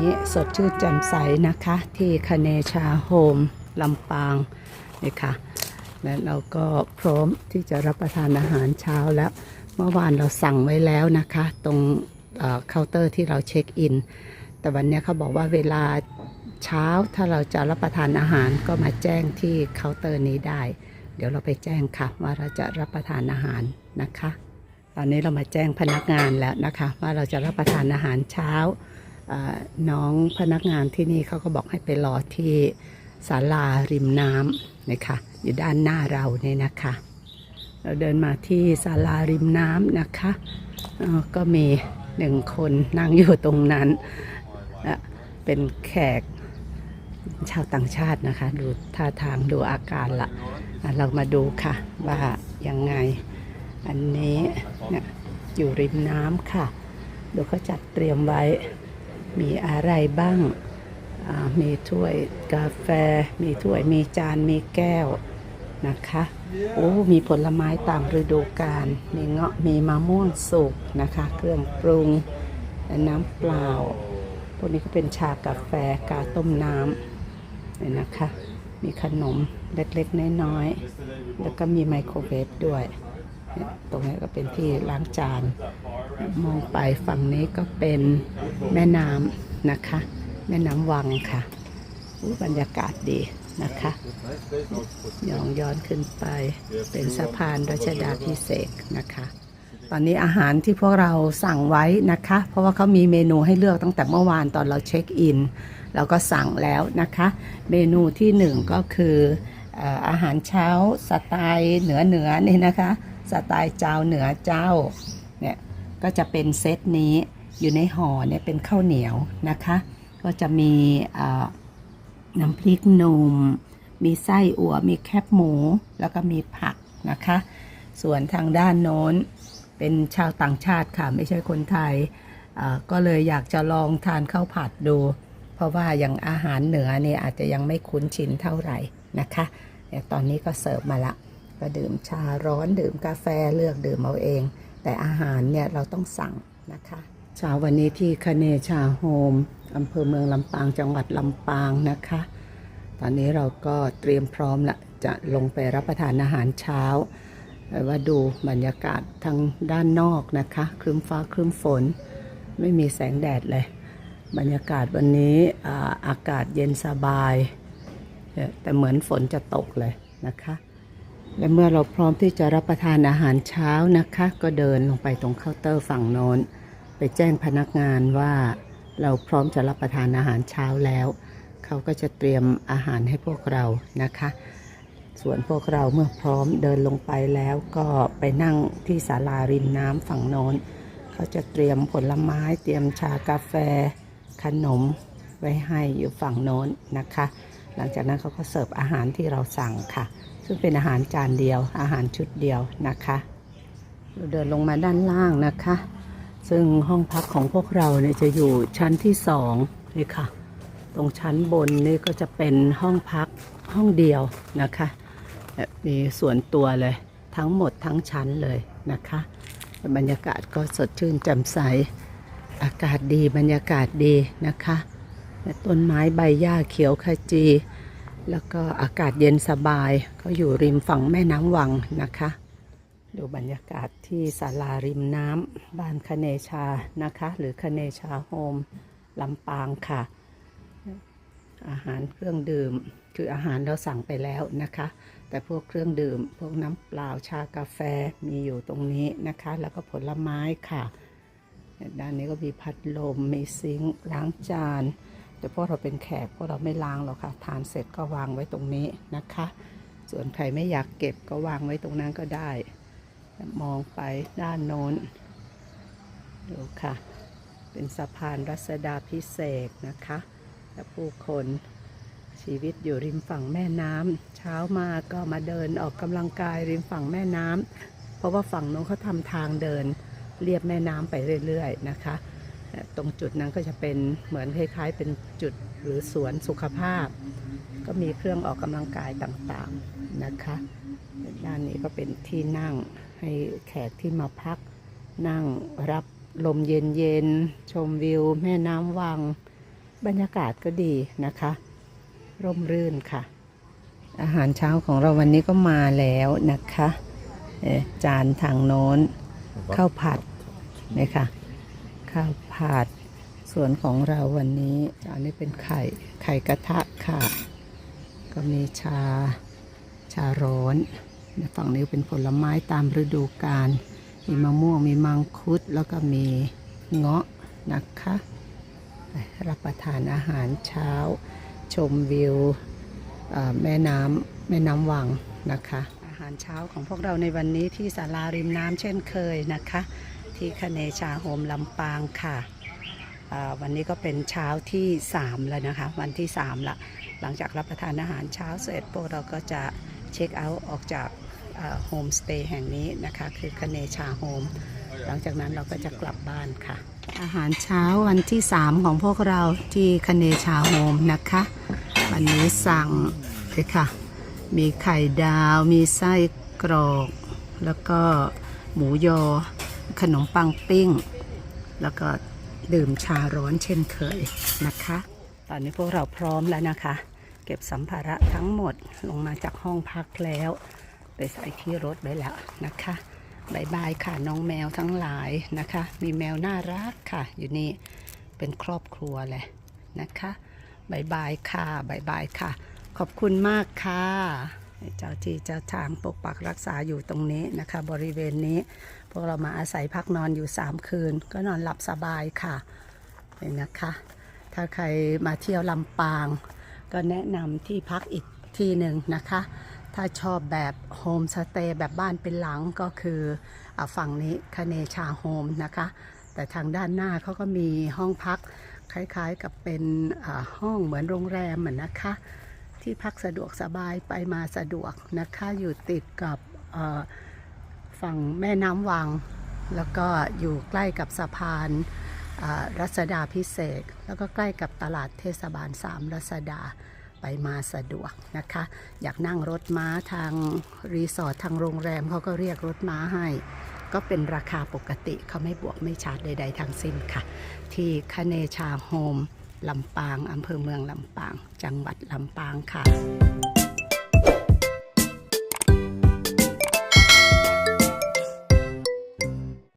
นี้สดชื่นแจ่มใสนะคะ ที่คเนชาโฮมลำปางนี่ค่ะและเราก็พร้อมที่จะรับประทานอาหารเช้าแล้ว เมื่อวานเราสั่งไว้แล้วนะคะ ตรงเคาน์เตอร์ที่เราเช็คอิน แต่วันนี้เขาบอกว่าเวลาเช้าถ้าเราจะรับประทานอาหารก็มาแจ้งที่เคาน์เตอร์นี้ได้ เดี๋ยวเราไปแจ้งค่ะ ว่าเราจะรับประทานอาหารนะคะ ตอนนี้เรามาแจ้งพนักงานแล้วนะคะ ว่าเราจะรับประทานอาหารเช้า น้องพนักงานที่นี่เขาก็บอกให้ไปรอที่ศาลาริมน้ำนะคะอยู่ด้านหน้าเราเนี่ยนะคะ เราเดินมาที่ศาลาริมน้ำนะคะก็มีหนึ่งคนนั่งอยู่ตรงนั้นและเป็นแขกชาวต่างชาตินะคะ ดูท่าทางดูอาการละเรามาดูค่ะว่ายังไง อันนี้เนี่ยอยู่ริมน้ำค่ะ ดูเขาจัดเตรียมไว้ มีอะไรบ้าง มีถ้วยกาแฟ มีถ้วย มีจาน มีแก้วนะคะ โอ้ มีผลไม้ตามฤดูกาล มีเงาะ มีมะม่วงสุกนะคะ เครื่องปรุงและน้ำเปล่า พวกนี้ก็เป็นชากาแฟ กาต้มน้ำเนี่ยนะคะ มีขนมเล็กๆ น้อยๆ แล้วก็มีไมโครเวฟด้วย ตรงนี้ก็เป็นที่ล้างจาน มองไปฝั่งนี้ก็เป็นแม่น้ำนะคะ แม่น้ำวังค่ะบรรยากาศดีนะคะย้อนย้อนขึ้นไปเป็นสะพานรัชดาพิเศษนะคะ ตอนนี้อาหารที่พวกเราสั่งไว้นะคะ เพราะว่าเขามีเมนูให้เลือกตั้งแต่เมื่อวานตอนเราเช็คอิน เราก็สั่งแล้วนะคะ เมนูที่หนึ่งก็คืออาหารเช้าสไตล์เหนือเหนือนี่นะคะ สไตล์เจ้าเหนือเจ้าเนี่ย ก็จะเป็นเซตนี้อยู่ในห่อเนี่ยเป็นข้าวเหนียวนะคะ ก็จะมีน้ำพริกหนุ่ม มีไส้อั่วมีแคบหมู แล้วก็มีผักนะคะ ส่วนทางด้านโน้นเป็นชาวต่างชาติค่ะ ไม่ใช่คนไทย ก็เลยอยากจะลองทานข้าวผัดดู เพราะว่าอย่างอาหารเหนือเนี่ยอาจจะยังไม่คุ้นชินเท่าไหร่นะคะแต่ตอนนี้ก็เสิร์ฟมาละ ก็ดื่มชาร้อนดื่มกาแฟเลือกดื่มเอาเอง แต่อาหารเนี่ยเราต้องสั่งนะคะเช้าวันนี้ที่คเนชาโฮมอำเภอเมืองลำปางจังหวัดลำปางนะคะ ตอนนี้เราก็เตรียมพร้อมละจะลงไปรับประทานอาหารเช้าแต่ว่าดูบรรยากาศทางด้านนอกนะคะครึ้มฟ้าครึ้มฝน ไม่มีแสงแดดเลย บรรยากาศวันนี้อาอากาศเย็นสบาย แต่เหมือนฝนจะตกเลยนะคะ และเมื่อเราพร้อมที่จะรับประทานอาหารเช้านะคะ ก็เดินลงไปตรงเคาน์เตอร์ฝั่งโน้น ไปแจ้งพนักงานว่าเราพร้อมจะรับประทานอาหารเช้าแล้ว เขาก็จะเตรียมอาหารให้พวกเรานะคะ ส่วนพวกเราเมื่อพร้อมเดินลงไปแล้วก็ไปนั่งที่ศาลาริมน้ำฝั่งโน้น เขาจะเตรียมผลไม้เตรียมชากาแฟ ขนมไว้ให้อยู่ฝั่งโน้นนะคะ หลังจากนั้นเขาก็เสิร์ฟอาหารที่เราสั่งค่ะ ซึ่งเป็นอาหารจานเดียว อาหารชุดเดียวนะคะเราเดินลงมาด้านล่างนะคะ ซึ่งห้องพักของพวกเราเนี่ยจะอยู่ชั้นที่สองนี่ค่ะ ตรงชั้นบนนี่ก็จะเป็นห้องพักห้องเดียวนะคะแบบมีส่วนตัวเลยทั้งหมดทั้งชั้นเลยนะคะ บรรยากาศก็สดชื่นแจ่มใส อากาศดีบรรยากาศดีนะคะและต้นไม้ใบหญ้าเขียวขจี แล้วก็อากาศเย็นสบายก็อยู่ริมฝั่งแม่น้ำวังนะคะ ดูบรรยากาศที่ศาลาริมน้ำบ้านคเนชานะคะ หรือคเนชาโฮมลำปางค่ะ อาหารเครื่องดื่มคืออาหารเราสั่งไปแล้วนะคะ แต่พวกเครื่องดื่ม พวกน้ำเปล่าชากาแฟมีอยู่ตรงนี้นะคะ แล้วก็ผลไม้ค่ะ ด้านนี้ก็มีพัดลมมีซิงค์ล้างจาน แต่พวกเราเป็นแขกพวกเราไม่ล้างหรอกค่ะทานเสร็จก็วางไว้ตรงนี้นะคะ ส่วนใครไม่อยากเก็บก็วางไว้ตรงนั้นก็ได้ มองไปด้านโน้นดูค่ะ เป็นสะพานรัศดาพิเศษนะคะและผู้คนชีวิตอยู่ริมฝั่งแม่น้ำเช้ามาก็มาเดินออกกำลังกายริมฝั่งแม่น้ำเพราะว่าฝั่งโน้นเขาทำทางเดินเรียบแม่น้ำไปเรื่อย ๆ นะคะ ตรงจุดนั้นก็จะเป็นเหมือนคล้ายๆ เป็นจุดหรือสวนสุขภาพ ก็มีเครื่องออกกำลังกายต่างๆนะคะ ด้านนี้ก็เป็นที่นั่งให้แขกที่มาพัก นั่งรับลมเย็นๆ ชมวิว แม่น้ำวัง บรรยากาศก็ดีนะคะ ร่มรื่นค่ะ อาหารเช้าของเราวันนี้ก็มาแล้วนะคะเอ่อจานทางโน้นข้าวผัดนะคะ ข้าวผัดส่วนของเราวันนี้อันนี้เป็นไข่ไข่กระทะค่ะ ก็มีชาชาร้อนฝั่งนี้เป็นผลไม้ตามฤดูกาลมีมะม่วงมีมังคุดแล้วก็มีเงาะนะคะรับประทานอาหารเช้า ชมวิวแม่น้ำแม่น้ำวังนะคะ อาหารเช้าของพวกเราในวันนี้ที่ศาลาริมน้ำเช่นเคยนะคะ ที่คเนชาโฮมลำปางค่ะ วันนี้ก็เป็นเช้าที่ 3 แล้วนะคะ วันที่ 3 ละ หลังจากรับประทานอาหารเช้าเสร็จพวกเราก็จะเช็คเอาท์ออกจากโฮมสเตย์แห่งนี้นะคะ คือคเนชาโฮม หลังจากนั้นเราก็จะกลับบ้านค่ะ อาหารเช้าวันที่ 3 ของพวกเราที่คเนชาโฮมนะคะ วันนี้สั่งเลยค่ะ มีไข่ดาว มีไส้กรอก แล้วก็หมูยอ ขนมปังปิ้ง แล้วก็ดื่มชาร้อนเช่นเคยนะคะ ตอนนี้พวกเราพร้อมแล้วนะคะ เก็บสัมภาระทั้งหมดลงมาจากห้องพักแล้ว ไปใส่ที่รถไว้แล้วนะคะบายบายค่ะน้องแมวทั้งหลายนะคะ มีแมวน่ารักค่ะ อยู่นี่เป็นครอบครัวเลยนะคะบายบายค่ะบายบายค่ะ ขอบคุณมากค่ะ เจ้าที่เจ้าทางปกปักรักษาอยู่ตรงนี้นะคะ บริเวณนี้ พวกเรามาอาศัยพักนอนอยู่ 3 คืน ก็นอนหลับสบายค่ะเห็นนะคะ ถ้าใครมาเที่ยวลำปาง ก็แนะนำที่พักอีกที่หนึ่งนะคะ ถ้าชอบแบบโฮมสเตย์แบบบ้านเป็นหลังก็คืออฝั่งนี้คเนชาโฮมนะคะ แต่ทางด้านหน้าเขาก็มีห้องพักคล้ายๆกับเป็นห้องเหมือนโรงแรมเหมือนนะคะ ที่พักสะดวกสบายไปมาสะดวกนะคะอยู่ติดกับ ฝั่งแม่น้ำวัง แล้วก็อยู่ใกล้กับสะพานรัศดาพิเศษ แล้วก็ใกล้กับตลาดเทศบาล 3 รัศดาไปมาสะดวกนะคะ อยากนั่งรถม้าทางรีสอร์ททางโรงแรมเขาก็เรียกรถม้าให้ ก็เป็นราคาปกติเขาไม่บวกไม่ชาร์จใดๆทั้งสิ้นค่ะ ที่คเนชาโฮมลำปางอำเภอเมืองลำปาง จังหวัดลำปางค่ะ